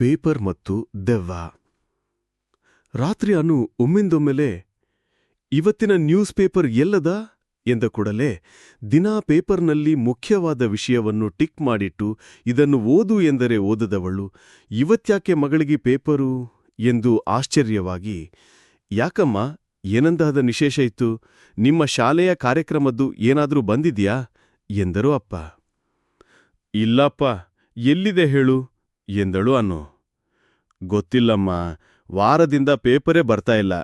Paper ಮತ್ತು ದೆವ್ವ. ರಾತ್ರಿ ಅನು ಒಮ್ಮಿಂದೊಮ್ಮೆಲೆ ಇವತ್ತಿನ ನ್ಯೂಸ್ ಪೇಪರ್ ಎಲ್ಲದ? ಎಂದ ಕೂಡಲೇ ದಿನಾ ಪೇಪರ್ನಲ್ಲಿ ಮುಖ್ಯವಾದ ವಿಷಯವನ್ನು ಟಿಕ್ ಮಾಡಿಟ್ಟು ಇದನ್ನು ಓದು ಎಂದರೆ ಓದದವಳು. ಇವತ್ಯಾಕೆ ಮಗಳಿಗೆ ಪೇಪರು? ಎಂದು ಆಶ್ಚರ್ಯವಾಗಿ, ಯಾಕಮ್ಮ ಏನಂದಾದ ನಿಶೇಷ ಇತ್ತು? ನಿಮ್ಮ ಶಾಲೆಯ ಕಾರ್ಯಕ್ರಮದ್ದು ಏನಾದರೂ ಬಂದಿದ್ಯಾ? ಎಂದರು ಅಪ್ಪ. ಇಲ್ಲಪ್ಪ, ಎಲ್ಲಿದೆ ಹೇಳು? ಎಂದಳು ಅನ್ನು. ಗೊತ್ತಿಲ್ಲಮ್ಮ, ವಾರದಿಂದ ಪೇಪರೇ ಬರ್ತಾ ಇಲ್ಲ.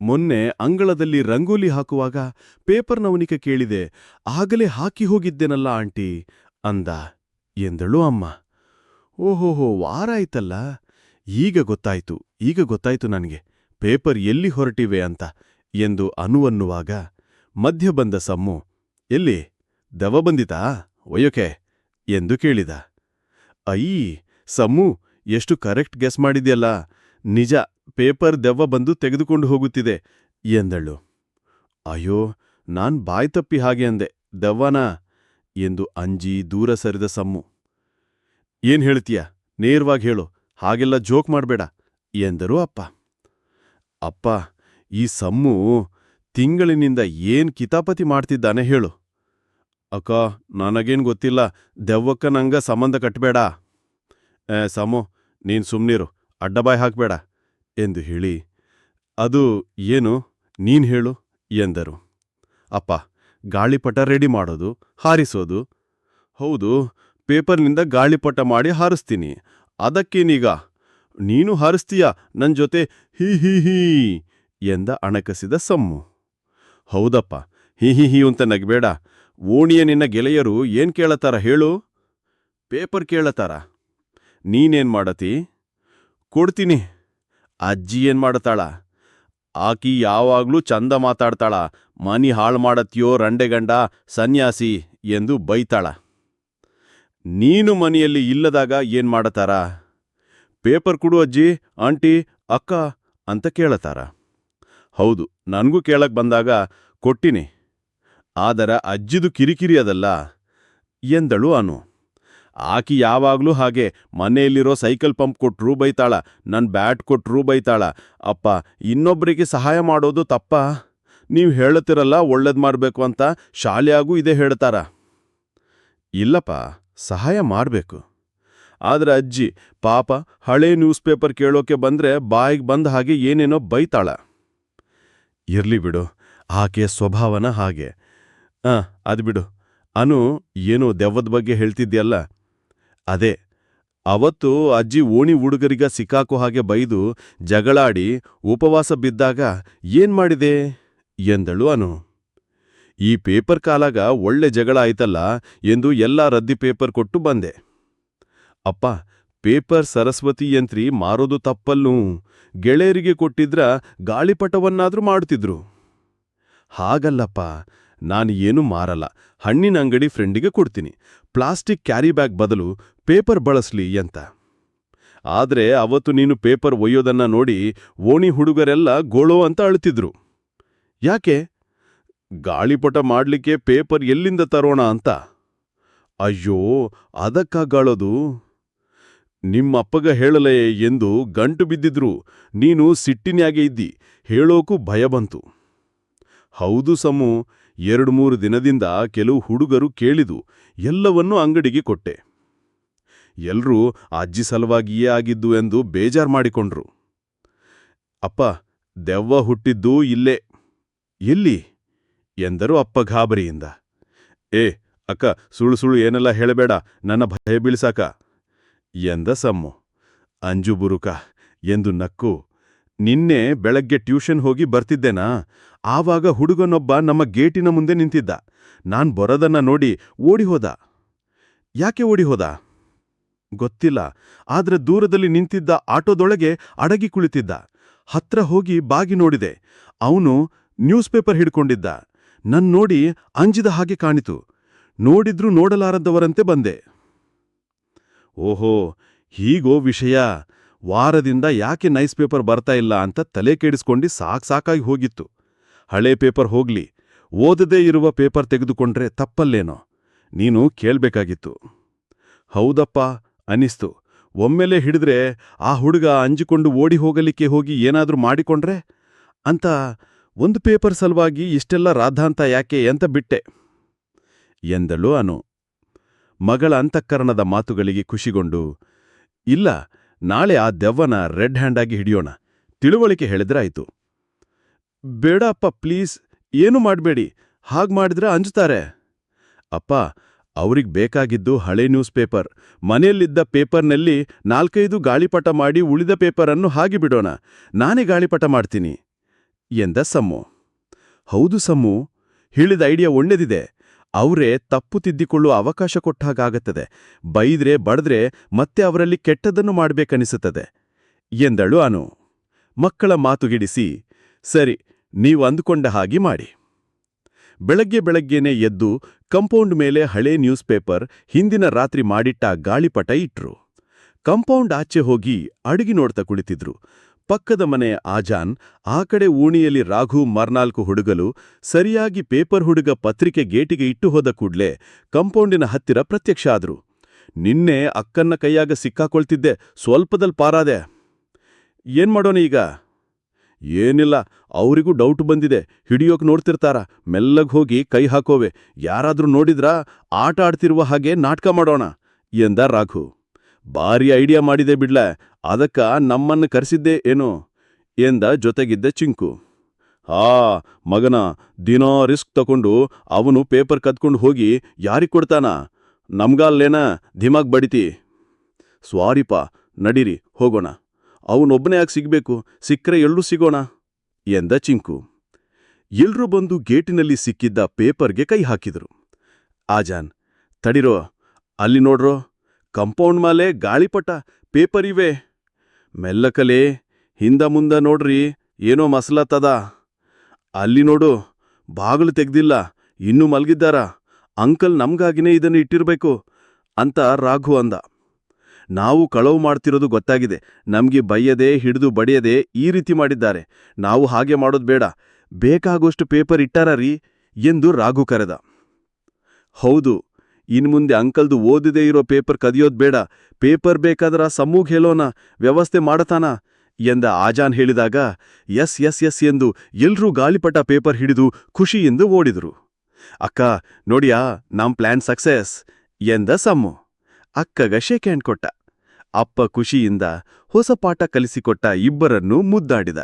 ಮೊನ್ನೆ ಅಂಗಳದಲ್ಲಿ ರಂಗೋಲಿ ಹಾಕುವಾಗ ಪೇಪರ್ನವನಿಕೆ ಕೇಳಿದೆ, ಆಗಲೇ ಹಾಕಿ ಹೋಗಿದ್ದೆನಲ್ಲ ಆಂಟಿ, ಅಂದ. ಎಂದಳು ಅಮ್ಮ. ಓಹೋಹೋ, ವಾರ ಆಯ್ತಲ್ಲ? ಈಗ ಗೊತ್ತಾಯ್ತು ಈಗ ಗೊತ್ತಾಯ್ತು ನನಗೆ. ಪೇಪರ್ ಎಲ್ಲಿ ಹೊರಟಿವೆ ಅಂತ, ಎಂದು ಅನುವನ್ನುವಾಗ ಮಧ್ಯ ಬಂದ ಸಮ್ಮು, ಎಲ್ಲಿ? ದವ ಬಂದಿತಾ? ಒಯ್ಯೋಕೆ? ಎಂದು ಕೇಳಿದ. ಅಯ್ಯಿ, ಸಮ್ಮು ಎಷ್ಟು ಕರೆಕ್ಟ್ ಗೆಸ್ ಮಾಡಿದ್ಯಲ್ಲ, ನಿಜ ಪೇಪರ್ ದೆವ್ವ ಬಂದು ತೆಗೆದುಕೊಂಡು ಹೋಗುತ್ತಿದೆ ಎಂದಳು. ಅಯ್ಯೋ, ನಾನ್ ಬಾಯ್ ತಪ್ಪಿ ಹಾಗೆ ಅಂದೆ, ದೆವ್ವನಾ ಎಂದು ಅಂಜಿ ದೂರ ಸರಿದ ಸಮ್ಮು. ಏನ್ ಹೇಳ್ತೀಯ, ನೇರವಾಗಿ ಹೇಳು, ಹಾಗೆಲ್ಲ ಜೋಕ್ ಮಾಡ್ಬೇಡ ಎಂದರು ಅಪ್ಪ. ಅಪ್ಪ, ಈ ಸಮ್ಮು ತಿಂಗಳಿನಿಂದ ಏನ್ ಕಿತಾಪತಿ ಮಾಡ್ತಿದ್ದಾನೆ ಹೇಳು. ಅಕ್ಕ, ನನಗೇನ್ ಗೊತ್ತಿಲ್ಲ, ದೆವ್ವಕ್ಕ ನಂಗ ಸಂಬಂಧ ಕಟ್ಬೇಡ. ಏ, ಸಮು ನೀನ್ ಸುಮ್ನಿರು, ಅಡ್ಡಬಾಯಿ ಹಾಕಬೇಡ ಎಂದು ಹೇಳಿ, ಅದು ಏನು ನೀನು ಹೇಳು? ಎಂದರು. ಅಪ್ಪ, ಗಾಳಿಪಟ ರೆಡಿ ಮಾಡೋದು, ಹಾರಿಸೋದು. ಹೌದು, ಪೇಪರ್ನಿಂದ ಗಾಳಿಪಟ ಮಾಡಿ ಹಾರಿಸ್ತೀನಿ. ಅದಕ್ಕೇನೀಗ ನೀನು ಹಾರಿಸ್ತೀಯ ನನ್ನ ಜೊತೆ ಹಿ ಹಿ ಹೀ ಎಂದ ಅಣಕಸಿದ ಸಮ್ಮು. ಹೌದಪ್ಪ, ಹಿ ಹಿ ಹಿ ಅಂತ ನಗಬೇಡ. ಓಣಿಯ ನಿನ್ನ ಗೆಳೆಯರು ಏನ್ ಕೇಳತಾರ ಹೇಳು? ಪೇಪರ್ ಕೇಳತಾರ. ನೀನೇನ್ ಮಾಡತಿ? ಕೊಡ್ತೀನಿ. ಅಜ್ಜಿ ಏನ್ ಮಾಡತಾಳ? ಆಕಿ ಯಾವಾಗ್ಲೂ ಚಂದ ಮಾತಾಡ್ತಾಳ. ಮನಿ ಹಾಳ್ ಮಾಡತ್ಯೋ ರಂಡೆಗಂಡ ಸನ್ಯಾಸಿ ಎಂದು ಬೈತಾಳ. ನೀನು ಮನೆಯಲ್ಲಿ ಇಲ್ಲದಾಗ ಏನ್ ಮಾಡತಾರ? ಪೇಪರ್ ಕೊಡು ಅಜ್ಜಿ, ಆಂಟಿ, ಅಕ್ಕ ಅಂತ ಕೇಳತಾರ. ಹೌದು, ನನಗೂ ಕೇಳಕ್ ಬಂದಾಗ ಕೊಟ್ಟಿನಿ. ಆದರ ಅಜ್ಜಿದು ಕಿರಿಕಿರಿ ಅದಲ್ಲ ಎಂದಳು ಅನು. ಆಕಿ ಯಾವಾಗ್ಲೂ ಹಾಗೆ ಮನೆಯಲ್ಲಿರೋ ಸೈಕಲ್ ಪಂಪ್ ಕೊಟ್ರೂ ಬೈತಾಳ ನನ್ ಬ್ಯಾಟ್ ಕೊಟ್ರೂ ಬೈತಾಳ ಅಪ್ಪ ಇನ್ನೊಬ್ಬರಿಗೆ ಸಹಾಯ ಮಾಡೋದು ತಪ್ಪ? ನೀವು ಹೇಳುತ್ತಿರಲ್ಲ ಒಳ್ಳೇದ್ ಮಾಡ್ಬೇಕು ಅಂತ ಶಾಲೆಯಾಗೂ ಇದೇ ಹೇಳ್ತಾರ. ಇಲ್ಲಪ್ಪ, ಸಹಾಯ ಮಾಡಬೇಕು. ಆದ್ರೆ ಅಜ್ಜಿ, ಪಾಪ ಹಳೆ ನ್ಯೂಸ್ ಪೇಪರ್ ಕೇಳೋಕೆ ಬಂದ್ರೆ ಬಾಯಿಗೆ ಬಂದ ಹಾಗೆ ಏನೇನೋ ಬೈತಾಳ. ಇರ್ಲಿ ಬಿಡು, ಆಕೆಯ ಸ್ವಭಾವನ ಹಾಗೆ. ಆ ಅದು ಬಿಡು. ಅನು, ಏನೋ ದೆವ್ವದ ಬಗ್ಗೆ ಹೇಳ್ತಿದ್ಯಲ್ಲ? ಅದೇ, ಅವತ್ತು ಅಜ್ಜಿ ಓಣಿ ಹುಡುಗರಿಗ ಸಿಕ್ಕಾಕೋ ಹಾಗೆ ಬೈದು ಜಗಳಾಡಿ ಉಪವಾಸ ಬಿದ್ದಾಗ ಏನ್ ಮಾಡಿದೆ? ಎಂದಳು ಅನು. ಈ ಪೇಪರ್ ಕಾಲಾಗ ಒಳ್ಳೆ ಜಗಳ ಆಯ್ತಲ್ಲ ಎಂದು ಎಲ್ಲಾ ರದ್ದಿ ಪೇಪರ್ ಕೊಟ್ಟು ಬಂದೆ. ಅಪ್ಪ, ಪೇಪರ್ ಸರಸ್ವತಿ ಯಂತ್ರಿ ಮಾರೋದು ತಪ್ಪಲ್ಲೂ. ಗೆಳೆಯರಿಗೆ ಕೊಟ್ಟಿದ್ರ ಗಾಳಿಪಟವನ್ನಾದ್ರೂ ಮಾಡ್ತಿದ್ರು ಹಾಗಲ್ಲಪ್ಪ ನಾನು ಏನು ಮಾರಲ್ಲ. ಹಣ್ಣಿನ ಅಂಗಡಿ ಫ್ರೆಂಡಿಗೆ ಕೊಡ್ತೀನಿ. ಪ್ಲಾಸ್ಟಿಕ್ ಕ್ಯಾರಿ ಬ್ಯಾಗ್ ಬದಲು ಪೇಪರ್ ಬಳಸ್ಲಿ ಅಂತ. ಆದ್ರೆ ಅವತ್ತು ನೀನು ಪೇಪರ್ ಒಯ್ಯೋದನ್ನ ನೋಡಿ ಓಣಿ ಹುಡುಗರೆಲ್ಲ ಗೋಳೋ ಅಂತ ಅಳ್ತಿದ್ರು. ಯಾಕೆ? ಗಾಳಿಪಟ ಮಾಡ್ಲಿಕ್ಕೆ ಪೇಪರ್ ಎಲ್ಲಿಂದ ತರೋಣ ಅಂತ. ಅಯ್ಯೋ, ಅದಕ್ಕಾಗಾಳೋದು? ನಿಮ್ಮಪ್ಪಗ ಹೇಳಲೇ ಎಂದು ಗಂಟು ಬಿದ್ದಿದ್ರು. ನೀನು ಸಿಟ್ಟಿನ್ಯಾಗೆ ಇದ್ದಿ. ಹೇಳೋಕು ಭಯ ಬಂತು. ಹೌದು ಸಮು ಎರಡು ಮೂರು ದಿನದಿಂದ ಕೆಲವು ಹುಡುಗರು ಕೇಳಿದು ಎಲ್ಲವನ್ನೂ ಅಂಗಡಿಗೆ ಕೊಟ್ಟೆ. ಎಲ್ರೂ ಅಜ್ಜಿ ಸಲುವಾಗಿಯೇ ಆಗಿದ್ದು ಎಂದು ಬೇಜಾರ್ ಮಾಡಿಕೊಂಡ್ರು. ಅಪ್ಪ, ದೆವ್ವ ಹುಟ್ಟಿದ್ದು ಇಲ್ಲೇ. ಎಲ್ಲಿ? ಎಂದರು ಅಪ್ಪ ಗಾಬರಿಯಿಂದ. ಏ, ಅಕ್ಕ ಸುಳು ಸುಳು ಏನೆಲ್ಲ ಹೇಳಬೇಡ, ನನ್ನ ಭಯ ಬೀಳ್ಸಾಕ. ಎಂದ ಸಮ್ಮು. ಅಂಜು ಬುರುಕ, ಎಂದು ನಕ್ಕು ನಿನ್ನೆ ಬೆಳಗ್ಗೆ ಟ್ಯೂಷನ್ ಹೋಗಿ ಬರ್ತಿದ್ದೇನಾ? ಆವಾಗ ಹುಡುಗನೊಬ್ಬ ನಮ್ಮ ಗೇಟಿನ ಮುಂದೆ ನಿಂತಿದ್ದ. ನಾನ್ ಬರೋದನ್ನ ನೋಡಿ ಓಡಿಹೋದ. ಯಾಕೆ ಓಡಿಹೋದ? ಗೊತ್ತಿಲ್ಲ. ಆದ್ರೆ ದೂರದಲ್ಲಿ ನಿಂತಿದ್ದ ಆಟೋದೊಳಗೆ ಅಡಗಿ ಕುಳಿತಿದ್ದ. ಹತ್ರ ಹೋಗಿ ಬಾಗಿ ನೋಡಿದೆ. ಅವನು ನ್ಯೂಸ್ ಪೇಪರ್ ಹಿಡ್ಕೊಂಡಿದ್ದ. ನನ್ ನೋಡಿ ಅಂಜಿದ ಹಾಗೆ ಕಾಣಿತು. ನೋಡಿದ್ರೂ ನೋಡಲಾರದವರಂತೆ ಬಂದೆ. ಓಹೋ, ಹೀಗೋ ವಿಷಯ. ವಾರದಿಂದ ಯಾಕೆ ನೈಸ್ ಪೇಪರ್ ಬರ್ತಾ ಇಲ್ಲ ಅಂತ ತಲೆ ಕೆಡಿಸ್ಕೊಂಡು ಸಾಕ್ ಸಾಕಾಗಿ ಹೋಗಿತ್ತು. ಹಳೆ ಪೇಪರ್ ಹೋಗ್ಲಿ, ಓದದೇ ಇರುವ ಪೇಪರ್ ತೆಗೆದುಕೊಂಡ್ರೆ ತಪ್ಪಲ್ಲೇನೋ? ನೀನು ಕೇಳ್ಬೇಕಾಗಿತ್ತು. ಹೌದಪ್ಪ, ಅನಿಸ್ತು. ಒಮ್ಮೆಲೆ ಹಿಡಿದ್ರೆ ಆ ಹುಡುಗ ಅಂಜಿಕೊಂಡು ಓಡಿ ಹೋಗಲಿಕ್ಕೆ ಹೋಗಿ ಏನಾದ್ರೂ ಮಾಡಿಕೊಂಡ್ರೆ? ಅಂತ ಒಂದು ಪೇಪರ್ ಸಲುವಾಗಿ ಇಷ್ಟೆಲ್ಲ ರಾಧಾಂತ ಯಾಕೆ ಅಂತ ಬಿಟ್ಟೆ? ಎಂದಳು ಅನು. ಮಗಳ ಅಂತಃಕರಣದ ಮಾತುಗಳಿಗೆ ಖುಷಿಗೊಂಡು, ಇಲ್ಲ ನಾಳೆ ಆ ದೆವ್ವನ ರೆಡ್ ಹ್ಯಾಂಡ್ ಆಗಿ ಹಿಡಿಯೋಣ. ತಿಳುವಳಿಕೆ ಹೇಳಿದ್ರಾಯ್ತು. ಬೇಡಪ್ಪ, ಪ್ಲೀಸ್, ಏನು ಮಾಡಬೇಡಿ. ಹಾಗೆ ಮಾಡಿದ್ರೆ ಅಂಜುತ್ತಾರೆ ಅಪ್ಪ, ಅವ್ರಿಗೆ ಬೇಕಾಗಿದ್ದು ಹಳೆ ನ್ಯೂಸ್ ಪೇಪರ್. ಮನೆಯಲ್ಲಿದ್ದ ಪೇಪರ್ನಲ್ಲಿ ನಾಲ್ಕೈದು ಗಾಳಿಪಟ ಮಾಡಿ ಉಳಿದ ಪೇಪರನ್ನು ಹಾಗೆ ಬಿಡೋಣ. ನಾನೇ ಗಾಳಿಪಟ ಮಾಡ್ತೀನಿ. ಎಂದ ಸಮ್ಮು. ಹೌದು ಸಮ್ಮು. ಹೇಳಿದ ಐಡಿಯಾ ಒಳ್ಳೆದಿದೆ. ಅವರೇ ತಪ್ಪು ತಿದ್ದಿಕೊಳ್ಳುವ ಅವಕಾಶ ಕೊಟ್ಟಾಗತ್ತದೆ ಬೈದ್ರೆ ಬಡದ್ರೆ ಮತ್ತೆ ಅವರಲ್ಲಿ ಕೆಟ್ಟದನ್ನು ಮಾಡಬೇಕನಿಸುತ್ತದೆ ಎಂದಳು ಅನು. ಮಕ್ಕಳ ಮಾತುಗಿಡಿಸಿ ಸರಿ, ನೀವು ಅಂದುಕೊಂಡ ಹಾಗೆ ಮಾಡಿ. ಬೆಳಗ್ಗೆ ಬೆಳಗ್ಗೆನೇ ಎದ್ದು ಕಂಪೌಂಡ್ ಮೇಲೆ ಹಳೆ ನ್ಯೂಸ್ ಪೇಪರ್ ಹಿಂದಿನ ರಾತ್ರಿ ಮಾಡಿಟ್ಟ ಗಾಳಿಪಟ ಇಟ್ರು. ಕಂಪೌಂಡ್ ಆಚೆ ಹೋಗಿ ಅಡುಗೆ ನೋಡ್ತಾ ಕುಳಿತಿದ್ರು. ಪಕ್ಕದ ಮನೆ ಆಜಾನ್ ಆ ಕಡೆ ಊಣಿಯಲ್ಲಿ ರಾಘು ಮರ್ನಾಲ್ಕು ಹುಡುಗಲು ಸರಿಯಾಗಿ ಪೇಪರ್ ಹುಡುಗ ಪತ್ರಿಕೆ ಗೇಟಿಗೆ ಇಟ್ಟು ಹೋದ ಕೂಡ್ಲೆ ಕಂಪೌಂಡಿನ ಹತ್ತಿರ ಪ್ರತ್ಯಕ್ಷ ಆದ್ರು. ನಿನ್ನೆ ಅಕ್ಕನ್ನ ಕೈಯಾಗ ಸಿಕ್ಕಾಕೊಳ್ತಿದ್ದೆ ಸ್ವಲ್ಪದಲ್ಲಿ ಪಾರಾದೆ. ಏನ್ ಮಾಡೋಣ ಈಗ ಏನಿಲ್ಲ, ಅವರಿಗೂ ಡೌಟ್ ಬಂದಿದೆ, ಹಿಡಿಯೋಕ್ ನೋಡ್ತಿರ್ತಾರ, ಮೆಲ್ಲಗ್ ಹೋಗಿ ಕೈ ಹಾಕೋವೆ. ಯಾರಾದ್ರೂ ನೋಡಿದ್ರಾ? ಆಟ ಆಡ್ತಿರುವ ಹಾಗೆ ನಾಟಕ ಮಾಡೋಣ, ಎಂದ ರಾಘು. ಭಾರಿ ಐಡಿಯಾ ಮಾಡಿದೆ ಬಿಡ್ಲ ಅದಕ್ಕ ನಮ್ಮನ್ನ ಕರೆಸಿದ್ದೆ ಏನೋ? ಎಂದ ಜೊತೆಗಿದ್ದ ಚಿಂಕು. ಆ ಮಗನ ದಿನಾ ರಿಸ್ಕ್ ತಕೊಂಡು ಅವನು ಪೇಪರ್ ಕದ್ಕೊಂಡು ಹೋಗಿ ಯಾರಿಗೆ ಕೊಡ್ತಾನ? ನಮ್ಗಲ್ಲೇನ ಧಿಮಾಗ್ ಬಡಿತಿ. ಸ್ವಾರಿಪ, ನಡೀರಿ, ಹೋಗೋಣ. ಅವನೊಬ್ಬನೇ ಯಾಕೆ ಸಿಗಬೇಕು, ಸಿಕ್ಕರೆ ಎಲ್ಲೂ ಸಿಗೋಣ, ಎಂದ ಚಿಂಕು. ಎಲ್ರೂ ಬಂದು ಗೇಟಿನಲ್ಲಿ ಸಿಕ್ಕಿದ್ದ ಪೇಪರ್ಗೆ ಕೈ ಹಾಕಿದರು. ಆಜಾನ್, ತಡಿರೋ, ಅಲ್ಲಿ ನೋಡ್ರೋ, ಕಂಪೌಂಡ್ ಮೇಲೆ ಗಾಳಿಪಟ, ಪೇಪರ್ ಇವೆ. ಮೆಲ್ಲಕಲೆ, ಹಿಂದ ಮುಂದ ನೋಡ್ರಿ, ಏನೋ ಮಸಲತ್ತದ. ಅಲ್ಲಿ ನೋಡು, ಬಾಗಿಲು ತೆಗ್ದಿಲ್ಲ, ಇನ್ನೂ ಮಲ್ಗಿದ್ದಾರ. ಅಂಕಲ್ ನಮ್ಗಾಗಿನೇ ಇದನ್ನು ಇಟ್ಟಿರಬೇಕು ಅಂತ ರಾಘು ಅಂದ. ನಾವು ಕಳವು ಮಾಡ್ತಿರೋದು ಗೊತ್ತಾಗಿದೆ. ನಮಗೆ ಬೈಯದೆ, ಹಿಡಿದು ಬಡಿಯದೆ ಈ ರೀತಿ ಮಾಡಿದ್ದಾರೆ. ನಾವು ಹಾಗೆ ಮಾಡೋದು ಬೇಡ. ಬೇಕಾಗೋಷ್ಟು ಪೇಪರ್ ಇಟ್ಟಾರ ಎಂದು ರಾಘು ಕರೆದ. ಹೌದು ಇನ್ಮುಂದೆ ಅಂಕಲ್ದು ಓದಿದೇ ಇರೋ ಪೇಪರ್ ಕದಿಯೋದ್ ಬೇಡ. ಪೇಪರ್ ಬೇಕಾದ್ರ ಸಮೂಗ್ ಹೇಳೋಣ ವ್ಯವಸ್ಥೆ ಮಾಡತಾನ? ಎಂದ ಆಜಾನ್ ಹೇಳಿದಾಗ, ಎಸ್ ಎಸ್ ಎಸ್ ಎಂದು ಎಲ್ರೂ ಗಾಳಿಪಟ ಪೇಪರ್ ಹಿಡಿದು ಖುಷಿಯಿಂದ ಓಡಿದರು. ಅಕ್ಕ, ನೋಡಿಯಾ, ನಮ್ ಪ್ಲಾನ್ ಸಕ್ಸೆಸ್ ಎಂದ ಸಮ್ಮು ಅಕ್ಕಗ ಶೇಕ್ ಹ್ಯಾಂಡ್ ಕೊಟ್ಟ. ಅಪ್ಪ ಖುಷಿಯಿಂದ ಹೊಸ ಪಾಠ ಕಲಿಸಿಕೊಟ್ಟ ಇಬ್ಬರನ್ನೂ ಮುದ್ದಾಡಿದ.